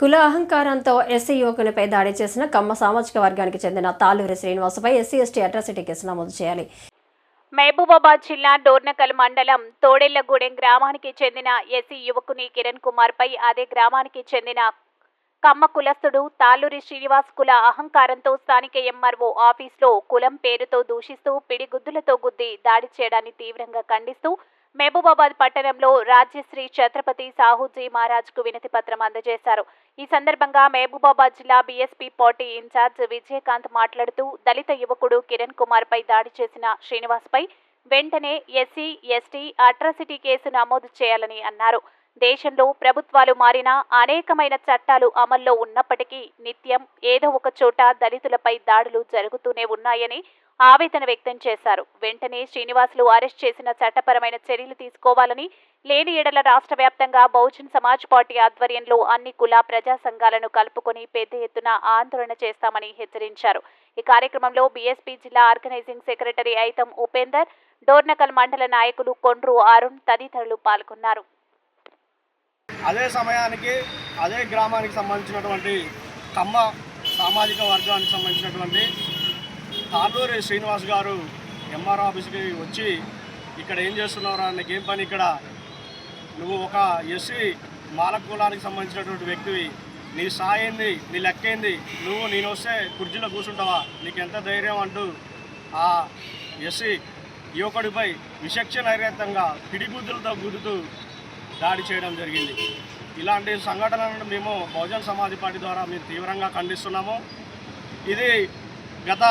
కుల అహంకారంతో ఎస్సీ యువకునిపై దాడి చేసిన కమ్మ సామాజిక వర్గానికి చెందిన తాలూరి శ్రీనివాసపై ఎస్సీ ఎస్టీ అట్రాసిటీ కేసు నమోదు చేయాలి. మహబూబాబాద్ జిల్లా డోర్నకల్ మండలం తోడెళ్ళగూడెం గ్రామానికి చెందిన ఎస్సీ యువకుని కిరణ్ కుమార్ పై అదే గ్రామానికి చెందిన కమ్మ కులస్తుడు తాలూరి శ్రీనివాస్ కుల అహంకారంతో స్థానిక ఎంఆర్ఓ ఆఫీస్లో కులం పేరుతో దూషిస్తూ పిడిగుద్దులతో గుద్ది దాడి చేయడాన్ని తీవ్రంగా ఖండిస్తూ మహబూబాబాద్ పట్టణంలో రాజ్యశ్రీ ఛత్రపతి సాహుజీ మహారాజ్కు వినతి పత్రం అందజేశారు. ఈ సందర్భంగా మహబూబాబాద్ జిల్లా బీఎస్పీ పార్టీ ఇన్ఛార్జ్ విజయకాంత్ మాట్లాడుతూ దళిత యువకుడు కిరణ్ కుమార్ పై దాడి చేసిన శ్రీనివాస్ పై వెంటనే ఎస్సీ ఎస్టీ అట్రాసిటీ కేసు నమోదు చేయాలని అన్నారు. దేశంలో ప్రభుత్వాలు మారినా అనేకమైన చట్టాలు అమల్లో ఉన్నప్పటికీ నిత్యం ఏదో ఒక చోట దళితులపై దాడులు జరుగుతూనే ఉన్నాయని ఆవేదన వ్యక్తం చేశారు. వెంటనే శ్రీనివాసులు అరెస్ట్ చేసిన చట్టపరమైన చర్యలు తీసుకోవాలని లేని ఎడల రాష్ట్ర వ్యాప్తంగా బహుజన్ సమాజ్ పార్టీ ఆధ్వర్యంలో అన్ని కుల ప్రజా సంఘాలను కలుపుకొని పెద్ద ఎత్తున ఆందోళన చేస్తామని హెచ్చరించారు. ఈ కార్యక్రమంలో బీఎస్పీ జిల్లా ఆర్గనైజింగ్ సెక్రటరీ ఐతం ఉపేందర్ డోర్నకల్ మండల నాయకులు కొండ్రు అరుణ్ తదితరులు పాల్గొన్నారు. అదే సమయానికి అదే గ్రామానికి సంబంధించినటువంటి కమ్మ సామాజిక వర్గానికి సంబంధించినటువంటి తాళ్ళూరి శ్రీనివాస్ గారు ఎంఆర్ ఆఫీస్కి వచ్చి ఇక్కడ ఏం చేస్తున్నారా నీకు ఏం పని ఇక్కడ? నువ్వు ఒక ఎస్సీ మాలక కులానికి సంబంధించినటువంటి వ్యక్తివి. నీ సాయింది నీ లెక్కేంది? నువ్వు నేను వస్తే కుర్చీలో కూర్చుంటావా? నీకు ఎంత ధైర్యం అంటూ ఆ ఎస్సీ యువకుడిపై విశక్ష నైరేత్యంగా పిడిగుద్దులతో గుద్దుతూ దాడి చేయడం జరిగింది. ఇలాంటి సంఘటనలను మేము బహుజన్ సమాజ్ పార్టీ ద్వారా మేము తీవ్రంగా ఖండిస్తున్నాము. ఇది గత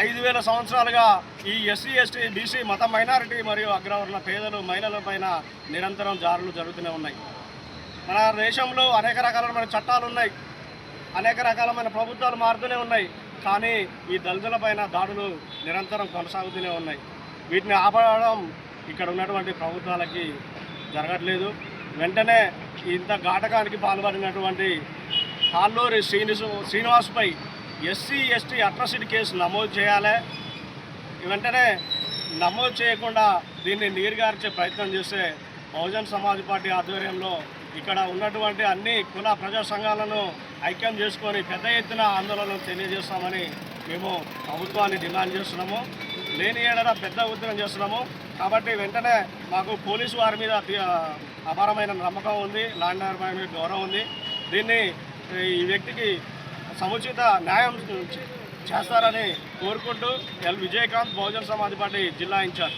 ఐదు వేల సంవత్సరాలుగా ఈ ఎస్సీ ఎస్టీ బీసీ మత మైనారిటీ మరియు అగ్రవర్ణ పేదలు మహిళల పైన నిరంతరం జారులు జరుగుతూనే ఉన్నాయి. మన దేశంలో అనేక రకాలమైన చట్టాలు ఉన్నాయి. అనేక రకాలమైన ప్రభుత్వాలు మారుతూనే ఉన్నాయి. కానీ ఈ దళితుల పైన దాడులు నిరంతరం కొనసాగుతూనే ఉన్నాయి. వీటిని ఆపడం ఇక్కడ ఉన్నటువంటి ప్రభుత్వాలకి జరగట్లేదు. వెంటనే ఇంత ఘాటకానికి పాల్పడినటువంటి హాల్లూరి శ్రీనిసు శ్రీనివాస్పై ఎస్సీ ఎస్టీ అట్రాసిటీ కేసు నమోదు చేయాలి. వెంటనే నమోదు చేయకుండా దీన్ని నీరుగార్చే ప్రయత్నం చేస్తే బహుజన్ సమాజ్ పార్టీ ఆధ్వర్యంలో ఇక్కడ ఉన్నటువంటి అన్ని కుల ప్రజా సంఘాలను ఐక్యం చేసుకొని పెద్ద ఎత్తున ఆందోళన తెలియజేస్తామని మేము ప్రభుత్వాన్ని డిమాండ్ చేస్తున్నాము. లేని ఏడన పెద్ద ఉద్యమం చేస్తున్నాము. కాబట్టి వెంటనే మాకు పోలీసు వారి మీద అతి- అపారమైన నమ్మకం ఉంది. లాండ్ ఆర్డర్ మీద గౌరవం ఉంది. దీన్ని ఈ వ్యక్తికి సముచిత న్యాయం చేస్తారని కోరుకుంటూ ఎల్. విజయకాంత్ బహుజన్ సమాజ్ పార్టీ జిల్లా ఇన్ఛార్జ్.